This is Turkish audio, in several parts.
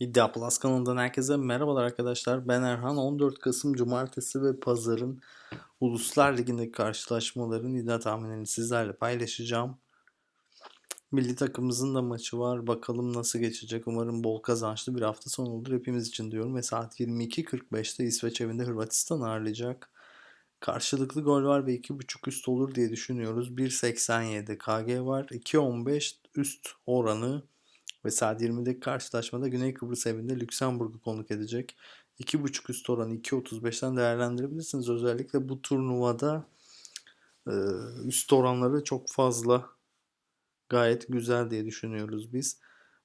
İddia Plus kanalından herkese merhabalar arkadaşlar. Ben Erhan. 14 Kasım Cumartesi ve Pazar'ın Uluslar Ligi'ndeki karşılaşmaların iddia tahminlerini sizlerle paylaşacağım. Milli takımımızın da maçı var. Bakalım nasıl geçecek. Umarım bol kazançlı bir hafta sonu olur hepimiz için diyorum. Ve saat 22.45'te İsveç evinde Hırvatistan ağırlayacak. Karşılıklı gol var ve 2.5 üst olur diye düşünüyoruz. 1.87 KG var. 2.15 üst oranı ve saat 20'deki karşılaşmada Güney Kıbrıs evinde Lüksemburg'u konuk edecek. 2.5 üst oranı 2.35'ten değerlendirebilirsiniz. Özellikle bu turnuvada e, üst oranları çok fazla gayet güzel diye düşünüyoruz biz.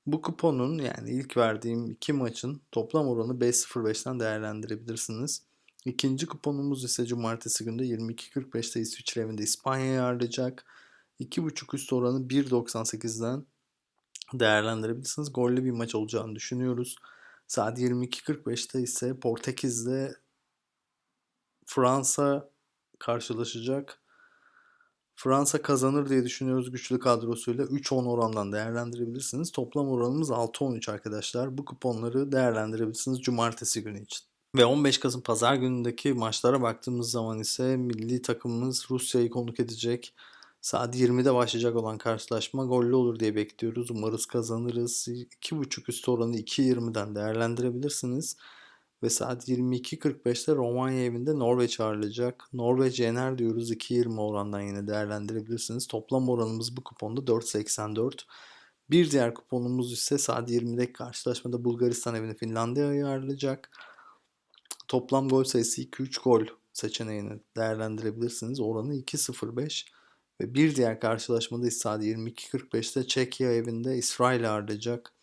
Bu kuponun yani ilk verdiğim iki maçın toplam oranı 5.05'ten değerlendirebilirsiniz. İkinci kuponumuz ise cumartesi günde 22.45'te İsviçre evinde İspanya'yı ağırlayacak. 2.5 üst oranı 1.98'den değerlendirebilirsiniz. Gollü bir maç olacağını düşünüyoruz. Saat 22.45'te ise Portekiz'de Fransa karşılaşacak. Fransa kazanır diye düşünüyoruz güçlü kadrosuyla. 3-10 orandan değerlendirebilirsiniz. Toplam oranımız 6-13 arkadaşlar. Bu kuponları değerlendirebilirsiniz cumartesi günü için. Ve 15 Kasım Pazar günündeki maçlara baktığımız zaman ise milli takımımız Rusya'yı konuk edecek. Saat 20'de başlayacak olan karşılaşma gollü olur diye bekliyoruz. Umarız kazanırız. 2.5 üstü oranı 2.20'den değerlendirebilirsiniz. Ve saat 22.45'te Romanya evinde Norveç ağırlayacak. Norveç yener diyoruz 2.20 orandan yine değerlendirebilirsiniz. Toplam oranımız bu kuponda 4.84. Bir diğer kuponumuz ise saat 20'deki karşılaşmada Bulgaristan evinde Finlandiya'yı ağırlayacak. Toplam gol sayısı 2-3 gol seçeneğini değerlendirebilirsiniz. Oranı 2.05. Ve bir diğer karşılaşmada saat 22.45'te Çekya evinde İsrail ağırlayacak.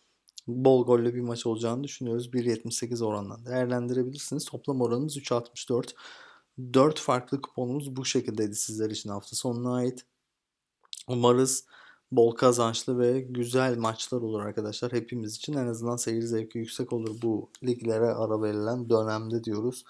Bol gollü bir maç olacağını düşünüyoruz. 1.78 orandan değerlendirebilirsiniz. Toplam oranımız 3.64. 4 farklı kuponumuz bu şekildeydi sizler için hafta sonuna ait. Umarız bol kazançlı ve güzel maçlar olur arkadaşlar. Hepimiz için en azından seyir zevki yüksek olur bu liglere ara verilen dönemde diyoruz.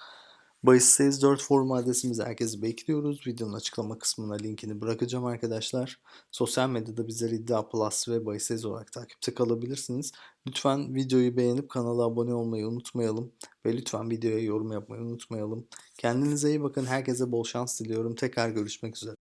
Bahis 4 forum adresimizi herkesi bekliyoruz. Videonun açıklama kısmına linkini bırakacağım arkadaşlar. Sosyal medyada bizleri iddia plus ve bahis olarak takipte kalabilirsiniz. Lütfen videoyu beğenip kanala abone olmayı unutmayalım. Ve lütfen videoya yorum yapmayı unutmayalım. Kendinize iyi bakın. Herkese bol şans diliyorum. Tekrar görüşmek üzere.